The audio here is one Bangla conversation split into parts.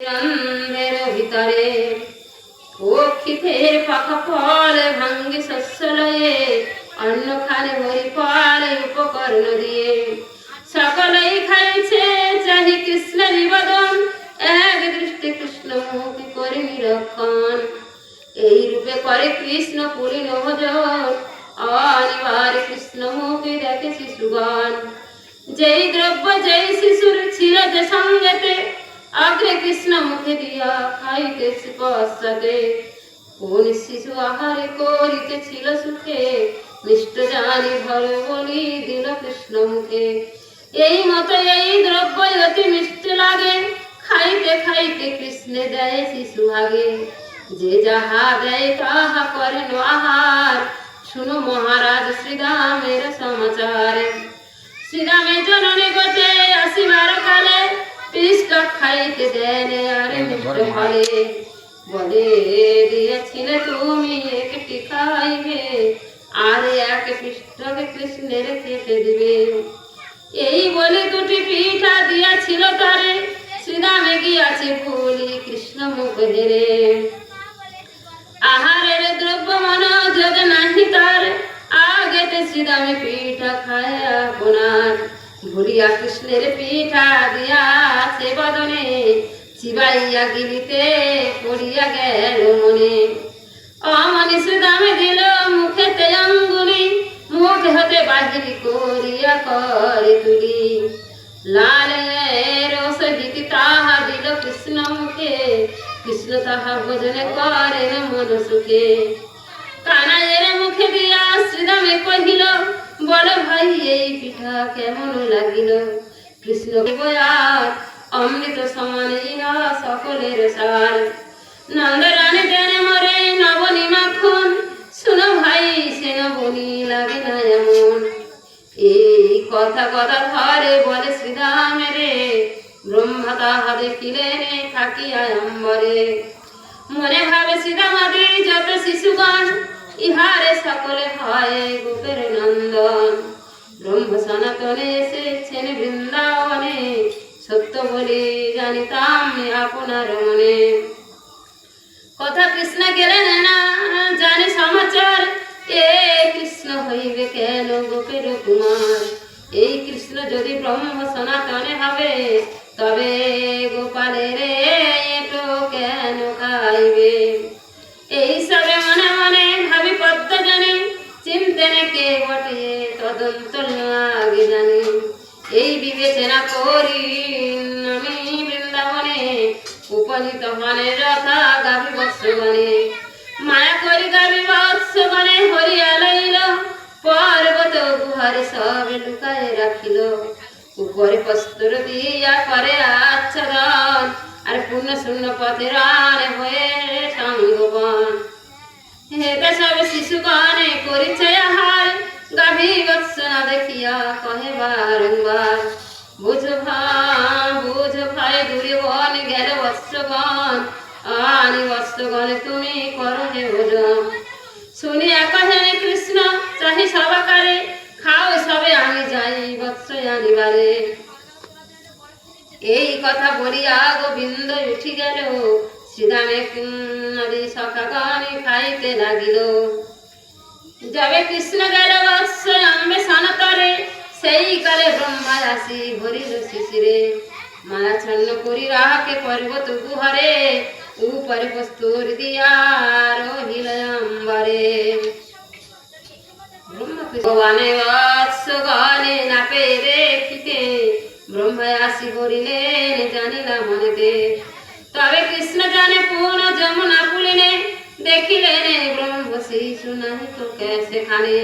রন্ধ্রের ভিতরে। পক্ষিতের পাখা ফল ভাঙ্গি শস্য লয়ে অন্য খানে ভরি ফল উপকরণ দিয়ে। সকলেই খাইছে চাহি কৃষ্ণ নিবেদন, এক দৃষ্টি কৃষ্ণ মুখী করে নিরক্ষণ। এই রূপে করে কৃষ্ণ পুরীন ভোজন অনিবার কৃষ্ণ মুখী দেখে শিশুগণ। যেই দ্রব্য যেই শিশুর ছিল যে সঙ্গেতে আগ্রে কৃষ্ণ মুখে দিয়া খাইতেছে পশ্চাতে কোন শিশু আহারে করিতে ছিল সুখে মিষ্ট জানি ভরে বলি দিল কৃষ্ণ মুখে এই মতো এই দ্রব্য অতি মিষ্ট লাগে খাইতে খাইতে কৃষ্ণে দেয় শিশু আগে যে যাহা দেয় তাহা করেন আহার শুনো মহারাজ শ্রীরামের সমাচার শ্রীরামের জননী গতে আসিবার কালে খাইতে দেন আরে মিষ্ট ফলে বলে দিয়েছিলে তুমি একটি খাইবে। আর এক পৃষ্ঠকে কৃষ্ণের খেতে দিবে। এই বলে দুটি পিঠা দিয়াছিল তারে। শ্রীরামে গিয়াছে ভুলি কৃষ্ণ মুখ হেরে আহারের দ্রব্য মনোযোগ নাহি তার। আগেতে শ্রীরামে পিঠা খায় আপনার ভুলিয়া কৃষ্ণের পিঠা দিয়াছে বদনে, চিবাইয়া গিলিতে পড়িয়া গেল মনে। অমনি শ্রীরামে দিল মুখেতে অঙ্গুলি মুখ হতে বাহির করিয়া করে তুলি। লাল রস গীতি তাহা দিল কৃষ্ণ মুখে, কৃষ্ণ তাহা ভোজনে করেন মন সুখে। কানাইয়ের মুখে দিয়া শ্রীরামে কহিল বল ভাই, এই পিঠা কেমন লাগিল? কৃষ্ণ বয়ার অমৃত সমান সকলের সার। নন্দরানী দেন মরে নবনী মাখন শুনো ভাই, সে নবনী লাগে না এমন। এই কথা কথা ধরে বলে শ্রীরাম রে, ব্রহ্মা তাহা দেখিলেন থাকিয়া অম্বরে। মনে ভাবে সীতামাদি যত শিশুগণ ইহারে সকলে হয় গোপের নন্দন। ব্রহ্ম সনাতনে এসেছেন বৃন্দাবনে, সত্য বলে জানিতাম আপনার মনে। কথা কৃষ্ণ গেলেন না, জানি সমাচার, এ কৃষ্ণ হইবে কেন গোপের কুমার? এই কৃষ্ণ যদি ব্রহ্ম সনাতনে হবে, তবে গোপালের চিন্তেনে বটে তদন্ত আগে জানি। এই বিবেচনা করি আমি বৃন্দাবনে, উপনীত মানে যথা গাভি বৎসগণে। মায়া করি গাভি বৎসগণে, হরিয়া লইল, পর্বত গুহারে সবে লুকায় রাখিল। উপরে বস্ত্র দিয়া করে আচ্ছাদন, আর পূর্ণ শূন্য পথে রানে হয়ে সঙ্গবন হেতে সব করিছে আহার। গাভী বৎস দেখিয়া কহে বারংবার, বুঝ ভাই বুঝ ভাই দূরে বন গেল বৎসগণ আনি বৎসগণ তুমি করো হে ভোজন। শুনিয়া কহে কৃষ্ণ, চাহি সবাকারে খাও সবে, আমি যাই বৎস আনিবারে। এই কথা বলিয়া গোবিন্দ উঠি গেল। শ্রীরামে নদী সখাগণে খাইতে লাগিল। যাবে কৃষ্ণ আম্বে সনতরে সেই কালে ব্রহ্মা আসি ভরিল শিশিরে মায়া ছন্ন করি রাহাকে পর্বত গুহরে উপরে বস্তুর দিয়া রহিল অম্বরে ভগবানে গণে না পেয়ে দেখিতে ব্রহ্মা আসি বলিলেন জানিলা মনেতে তবে কৃষ্ণ জানে পূর্ণ যমুনা শিশু নাহি তো সেখানে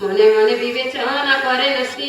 মনে মনে বিবেচনা করে শ্রী